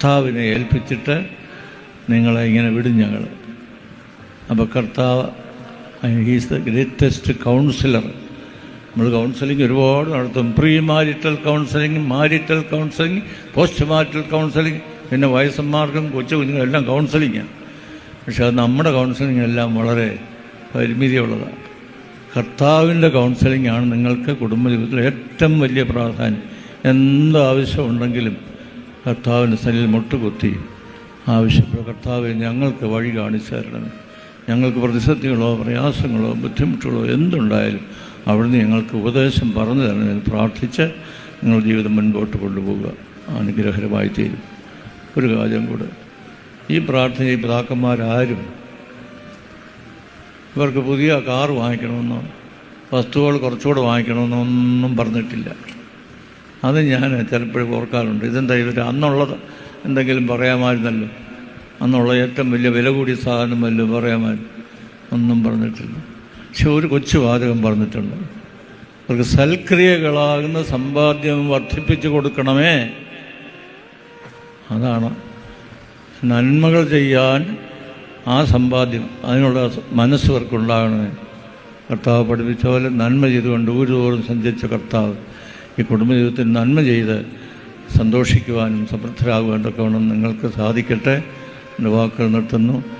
കർത്താവിനെ ഏൽപ്പിച്ചിട്ട് നിങ്ങളെ ഇങ്ങനെ വിടും ഞങ്ങൾ. അപ്പോൾ കർത്താവ് ഹീസ് ദ ഗ്രേറ്റസ്റ്റ് കൗൺസിലർ നമ്മൾ കൗൺസിലിംഗ് ഒരുപാട് നടത്തും. Pre marital counselling marital counselling post marital counselling പിന്നെ വയസ്സന്മാർക്കും കൊച്ചു കുഞ്ഞുങ്ങളും എല്ലാം കൗൺസിലിങ്ങാണ് പക്ഷെ അത് നമ്മുടെ കൗൺസിലിംഗ് എല്ലാം വളരെ പരിമിതിയുള്ളതാണ് കർത്താവിന്റെ കൗൺസിലിംഗ് ആണ് നിങ്ങൾക്ക് കുടുംബ ജീവിതത്തിൽ ഏറ്റവും വലിയ പ്രാധാന്യം. എന്ത് ആവശ്യമുണ്ടെങ്കിലും കർത്താവിന്റെ സ്ഥലിൽ മുട്ടുകുത്തി ആവശ്യപ്പെട്ട കർത്താവ് ഞങ്ങൾക്ക് വഴി കാണിച്ചു തരണം. ഞങ്ങൾക്ക് പ്രതിസന്ധികളോ പ്രയാസങ്ങളോ ബുദ്ധിമുട്ടുകളോ എന്തുണ്ടായാലും അവിടുന്ന് ഞങ്ങൾക്ക് ഉപദേശം പറഞ്ഞു തരണം എന്ന് പ്രാർത്ഥിച്ച് നിങ്ങൾ ജീവിതം മുൻപോട്ട് കൊണ്ടുപോവുക. അനുഗ്രഹരമായി തീരും. ഒരു കാര്യം കൂടെ. ഈ പ്രാർത്ഥന ഈ പിതാക്കന്മാരാരും ഇവർക്ക് പുതിയ കാർ വാങ്ങിക്കണമെന്നോ വസ്തുക്കൾ കുറച്ചുകൂടെ വാങ്ങിക്കണമെന്നോ ഒന്നും പറഞ്ഞിട്ടില്ല. അത് ഞാൻ ചിലപ്പോഴും ഓർക്കാറുണ്ട്. ഇതെന്താ ഇവർ അന്നുള്ളത് എന്തെങ്കിലും പറയാമായിരുന്നല്ലോ? അന്നുള്ള ഏറ്റവും വലിയ വില കൂടിയ സാധനം പറയാമായിരുന്നു. ഒന്നും പറഞ്ഞിട്ടില്ല. പക്ഷെ ഒരു കൊച്ചു വാചകം പറഞ്ഞിട്ടുണ്ട്. അവർക്ക് സൽക്രിയകളാകുന്ന സമ്പാദ്യം വർദ്ധിപ്പിച്ചു കൊടുക്കണമേ. അതാണ് നന്മകൾ ചെയ്യാൻ ആ സമ്പാദ്യം അതിനുള്ള മനസ്സ് അവർക്കുണ്ടാകണമേ. കർത്താവ് പഠിപ്പിച്ച പോലെ നന്മ ചെയ്തുകൊണ്ട് ഒരു തോറും സഞ്ചരിച്ച കർത്താവ്. ഈ കുടുംബജീവിതത്തിൽ നന്മ ചെയ്ത് സന്തോഷിക്കുവാനും സമൃദ്ധരാകുവാനൊക്കെ വേണം. നിങ്ങൾക്ക് സാധിക്കട്ടെ. എന്റെ വാക്കുകൾ നിർത്തുന്നു.